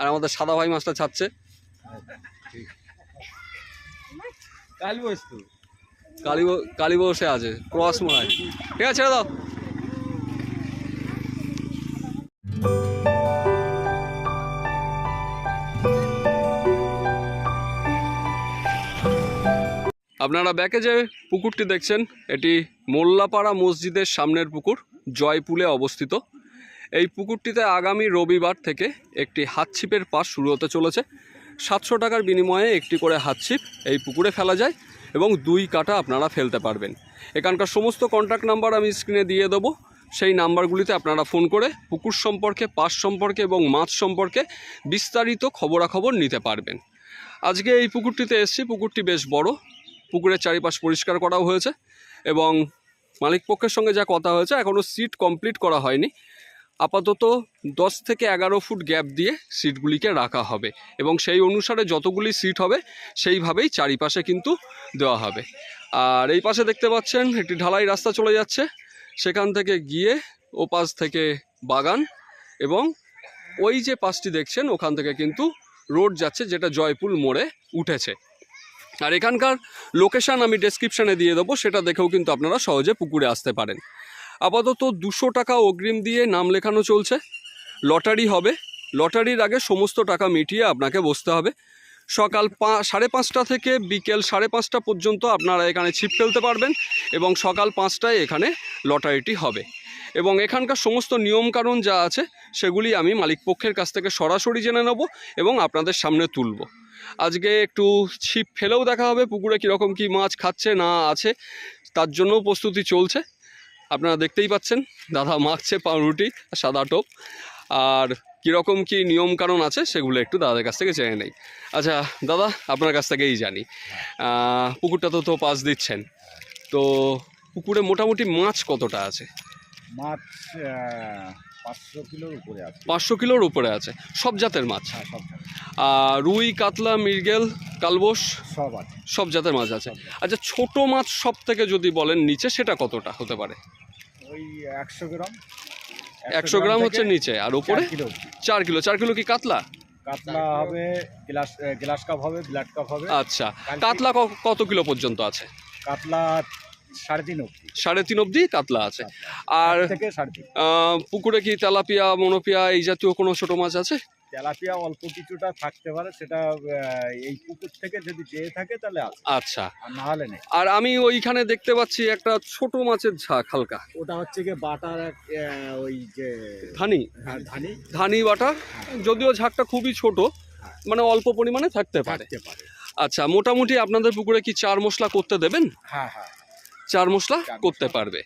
আর আমাদের সাদা ভাই মাছটা ছাড়ছে। কালী কালী বসে আছে ক্রস মনে ঠিক আছে ছেড়ে দাও। আপনারা ব্যাকে যে পুকুরটি দেখছেন এটি মোল্লাপাড়া মসজিদের সামনের পুকুর জয়পুলে অবস্থিত। এই পুকুরটিতে আগামী রবিবার থেকে একটি হাতছিপের পাস শুরু হতে চলেছে। সাতশো টাকার বিনিময়ে একটি করে হাতছিপ এই পুকুরে ফেলা যায় এবং দুই কাটা আপনারা ফেলতে পারবেন। এখানকার সমস্ত কন্ট্যাক্ট নাম্বার আমি স্ক্রিনে দিয়ে দেবো। সেই নাম্বারগুলিতে আপনারা ফোন করে পুকুর সম্পর্কে পাস সম্পর্কে এবং মাছ সম্পর্কে বিস্তারিত খবরাখবর নিতে পারবেন। আজকে এই পুকুরটিতে এসেছি। পুকুরটি বেশ বড়। পুকুরের চারিপাশ পরিষ্কার করাও হয়েছে এবং মালিক পক্ষের সঙ্গে যা কথা হয়েছে এখনও সিট কমপ্লিট করা হয়নি। আপাতত দশ থেকে এগারো ফুট গ্যাপ দিয়ে সিটগুলিকে রাখা হবে এবং সেই অনুসারে যতগুলি সিট হবে সেইভাবেই চারিপাশে কিন্তু দেওয়া হবে। আর এই পাশে দেখতে পাচ্ছেন একটি ঢালাই রাস্তা চলে যাচ্ছে। সেখান থেকে গিয়ে ও পাশ থেকে বাগান এবং ওই যে পাশটি দেখছেন ওখান থেকে কিন্তু রোড যাচ্ছে যেটা জয়পুর মোড়ে উঠেছে। আর এখানকার লোকেশান আমি ডেসক্রিপশানে দিয়ে দেবো, সেটা দেখেও কিন্তু আপনারা সহজে পুকুরে আসতে পারেন। আপাতত দুশো টাকা অগ্রিম দিয়ে নাম লেখানো চলছে। লটারি হবে। লটারির আগে সমস্ত টাকা মিটিয়ে আপনাকে বসতে হবে। সকাল পা, সাড়ে পাঁচটা থেকে বিকেল সাড়ে পাঁচটা পর্যন্ত আপনারা এখানে ছিপ ফেলতে পারবেন এবং সকাল পাঁচটায় এখানে লটারিটি হবে। এবং এখানকার সমস্ত নিয়মকানুন যা আছে, সেগুলি আমি মালিক পক্ষের কাছ থেকে সরাসরি জেনে নেব এবং আপনাদের সামনে তুলব। আজকে একটু ছিপ ফেলেও দেখা হবে, পুকুরে কীরকম কী মাছ খাচ্ছে না আছে, তার জন্যও প্রস্তুতি চলছে। আপনারা দেখতেই পাচ্ছেন দাদা মাখছে পাউরুটি আর সাদা টোপ। আর কীরকম কী নিয়মকানুন আছে সেগুলো একটু দাদার কাছ থেকে জেনে নেই। আচ্ছা দাদা আপনার কাছ থেকেই জানি। পুকুরটা তো তো পাশ দিচ্ছেন। তো পুকুরে মোটামুটি মাছ কতটা আছে? মাছ পাঁচশো কিলোর উপরে আছে। পাঁচশো কিলোর উপরে আছে। সব জাতের মাছ? হ্যাঁ রুই কাতলা মৃগেল কালবোস সব আছে। সব জাতের মাছ আছে। আচ্ছা ছোট মাছ সব থেকে যদি বলেন নিচে সেটা কতটা হতে পারে? ওই একশো গ্রাম। একশো গ্রাম হচ্ছে নিচে আর উপরে? চার কিলো। চার কিলো কি কাতলা? কাতলা হবে গ্লাস গ্লাস কাপ হবে ব্লাড কাপ হবে। আচ্ছা। কাতলা কত কিলো পর্যন্ত আছে? কাতলা সাড়ে তিন অবধি। সাড়ে তিন অবধি কাতলা আছে। আর পুকুরে কি তেলাপিয়া মনোপিয়া এই জাতীয় কোনো ছোট মাছ আছে? তেলাপিয়া অল্প কিছুটা থাকতে পারে সেটা এই পুকুর থেকে যদি চেয়ে থাকে তাহলে আচ্ছা। আর না হলে নেই। আর আমি ওইখানে দেখতে পাচ্ছি একটা ছোট মাছের ঝাঁক হালকা। ওটা হচ্ছে গিয়ে বাটার ওই যে ধানি। হ্যাঁ, ধানি। ধানি বাটা যদিও ঝাঁকটা খুবই ছোট মানে অল্প পরিমাণে থাকতে পারে। আচ্ছা মোটামুটি আপনাদের পুকুরে কি চার মশলা করতে দেবেন? হ্যাঁ হ্যাঁ। চার মশলা। করতে পারবে।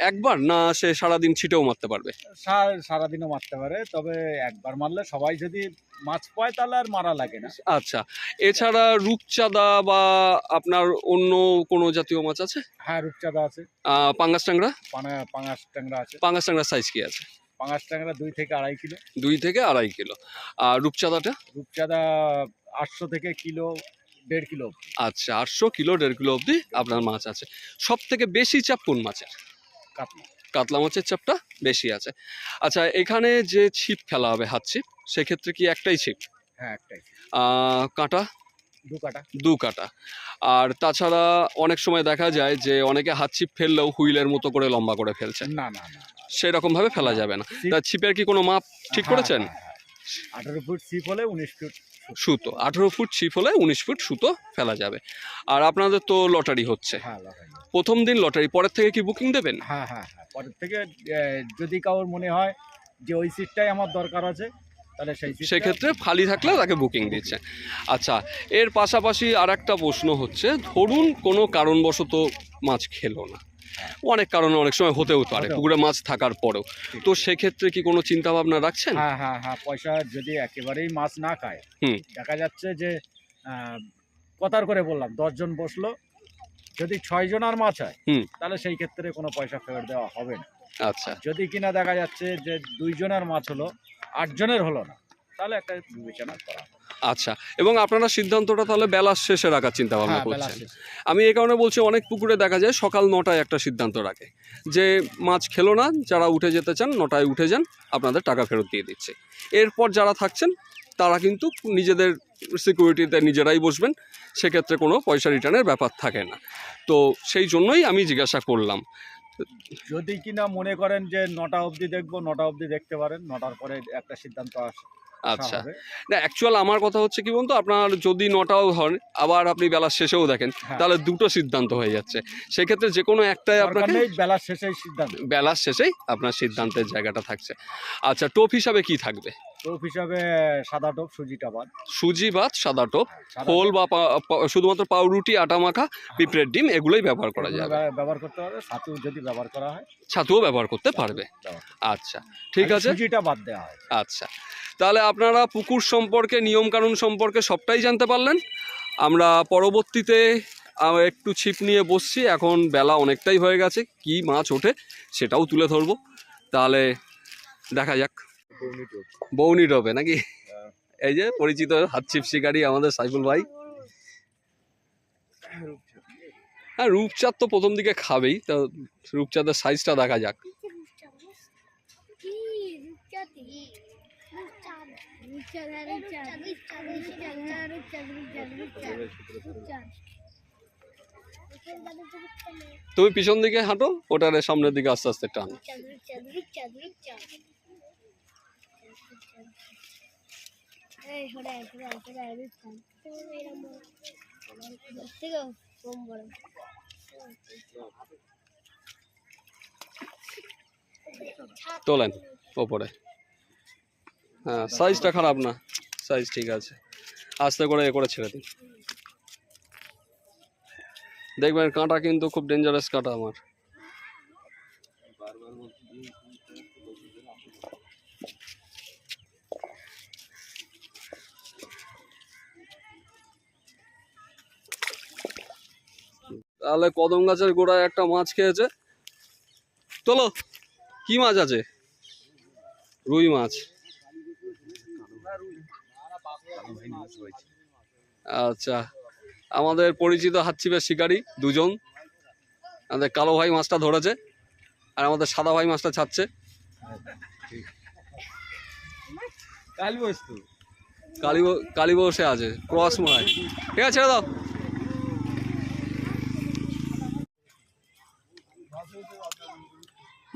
একবার না সে সারাদিন ছিটেও মারতে পারবে? সার সারাদিনও মারতে পারে তবে একবার মারলে সবাই যদি মাছ পায় তাহলে আর মারা লাগে না। আচ্ছা এছাড়া রূপচাঁদা বা আপনার অন্য কোনো জাতীয় মাছ আছে? হ্যাঁ রূপচাঁদা আছে। পাঙ্গাস ট্যাংরা? পাঙাশ ট্যাংরা আছে। পাঙ্গাস ট্যাংরার সাইজ কি আছে? পাঙাশ ট্যাংরা দুই থেকে আড়াই কিলো। দুই থেকে আড়াই কিলো। আর রূপচাঁদাটা? রূপচাঁদা আটশো থেকে কিলো দেড় কিলো আচ্ছা আটশো কিলো দেড় কিলো অবধি আপনার মাছ আছে। সব থেকে বেশি চাপ কোন মাছের? কাতলা। মাছের চাপটা বেশি আছে। আচ্ছা এখানে যে ছিপ ফেলা হবে হাত ছিপ সেক্ষেত্রে কি একটাই ছিপ? হ্যাঁ একটাই কাঁটা? দু কাটা। দু কাটা। আর তাছাড়া অনেক সময় দেখা যায় যে অনেকে হাত ছিপ ফেললেও হুইলের মতো করে লম্বা করে ফেলছে। না না না সেরকম ভাবে ফেলা যাবে না। তা ছিপের কি কোনো মাপ ঠিক হ্যাঁ, করেছেন? হ্যাঁ, হ্যাঁ। আঠারো ফুট ছিপ হলে উনিশ ফুট সুতো। আঠেরো ফুট ছিপ হলে উনিশ ফুট সুতো ফেলা যাবে। আর আপনাদের তো লটারি হচ্ছে। হ্যাঁ লড়াই। প্রথম দিন লটারি পরের থেকে কি বুকিং দেবেন? হ্যাঁ হ্যাঁ হ্যাঁ। পরের থেকে আহ, যদি কারোর মনে হয় যে ওই সিটটাই আমার দরকার আছে তাহলে সেই সিটটা- সেক্ষেত্রে খালি থাকলে তাকে বুকিং দিচ্ছে। আচ্ছা এর পাশাপাশি আর একটা প্রশ্ন হচ্ছে ধরুন কোনো কারণবশত মাছ খেলো না। অনেক কারণে অনেক সময় হতেও পারে পুকুরে মাছ থাকার পরেও তো সেক্ষেত্রে কি কোনো চিন্তা ভাবনা রাখছেন হ্যাঁ হ্যাঁ হ্যাঁ পয়সা যদি একেবারেই মাছ না খায় হুম। দেখা যাচ্ছে যে কথার করে বললাম দশজন বসল যদি ছয় জনের মাছ হয়। তাহলে সেই ক্ষেত্রে কোনো পয়সা ফেরত দেওয়া হবে না আচ্ছা যদি কিনা দেখা যাচ্ছে যে দুইজনের মাছ হলো আটজনের হলো না তাহলে একটা বিবেচনা করা হবে। আচ্ছা এবং আপনারা সিদ্ধান্তটা তাহলে বেলার শেষে রাখার চিন্তা ভাবনা হ্যাঁ, করছেন। আমি এই কারণে বলছি অনেক পুকুরে দেখা যায় সকাল নটায় একটা সিদ্ধান্ত রাখে। যে মাছ খেলো না যারা উঠে যেতে চান নটায় উঠে যান আপনাদের টাকা ফেরত দিয়ে দিচ্ছে। এরপর যারা থাকছেন তারা কিন্তু নিজেদের সিকিউরিটিতে নিজেরাই বসবেন সেক্ষেত্রে কোনো পয়সা রিটার্নের ব্যাপার থাকে না। তো সেই জন্যই আমি জিজ্ঞাসা করলাম। যদি কিনা মনে করেন যে নটা অবধি দেখব নটা অবধি দেখতে পারেন নটার পরে একটা সিদ্ধান্ত আস- আসা। আচ্ছা। না অ্যাকচুয়াল আমার কথা হচ্ছে কি বলতো আপনার যদি নটাও হন আবার আপনি বেলা শেষেও দেখেন হ্যাঁ। তাহলে দুটো সিদ্ধান্ত হয়ে যাচ্ছে। সেক্ষেত্রে যে কোনো একটাই আপনার আপনাকে বেলার শেষেই সিদ্ধান্ত। বেলার শেষেই আপনার সিদ্ধান্তের জায়গাটা থাকছে। আচ্ছা টোপ হিসাবে কি থাকবে? টোপ হিসাবে সাদা টোপ সুজিটা বাদ। সুজি ভাত সাদা টোপ সাদা খোল বা শুধুমাত্র পাউরুটি আটা মাখা পিঁপড়ের ডিম এগুলোই ব্যবহার করা যাবে। ব্যব- ব্যবহার করতে হবে ছাতু যদি ব্যবহার করা হয়। ছাতুও ব্যবহার করতে পারবে। আচ্ছা ঠিক আছে। সুজিটা বাদ দেওয়া হয়। আচ্ছা তাহলে আপনারা পুকুর সম্পর্কে নিয়মকানুন সম্পর্কে সবটাই জানতে পারলেন। আমরা পরবর্তীতে একটু ছিপ নিয়ে বসছি এখন বেলা অনেকটাই হয়ে গেছে কি মাছ ওঠে সেটাও তুলে ধরবো। তাহলে দেখা যাক। বৌনি ডবে নাকি? এই যে পরিচিত হাত ছিপ শিকারি আমাদের সাইফুল ভাই। হ্যাঁ রূপচাঁদ। তো প্রথম দিকে খাবেই তো রূপচাঁদের সাইজটা দেখা যাক। তুমি পিছন দিকে হাঁটো ওটার সামনের দিকে আস্তে আস্তে টান। তোলেন ওপরে। হ্যাঁ সাইজটা খারাপ না। সাইজ ঠিক আছে। আস্তে করে এ করে ছেড়ে দিন। দেখবেন কাঁটা কিন্তু খুব ডেঞ্জারাস কাঁটা আমার। তাহলে কদম গাছের গোড়ায় একটা মাছ খেয়েছে। চলো কি মাছ আছে? রুই মাছ। আচ্ছা আমাদের পরিচিত হাতছিপের শিকারী দুজন। আমাদের কালো ভাই মাছটা ধরেছে আর আমাদের সাদা ভাই মাছটা ছাড়ছে। কাল বসে আছে ক্রস মাছ ঠিক আছে ছেড়ে দাও।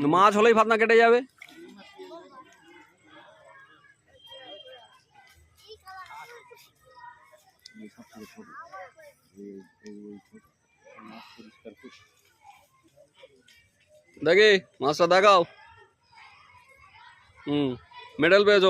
মাছ হলেই ভাত না কেটে যাবে দেখি মাছটা দেখাও হুম মেডেল পেয়েছ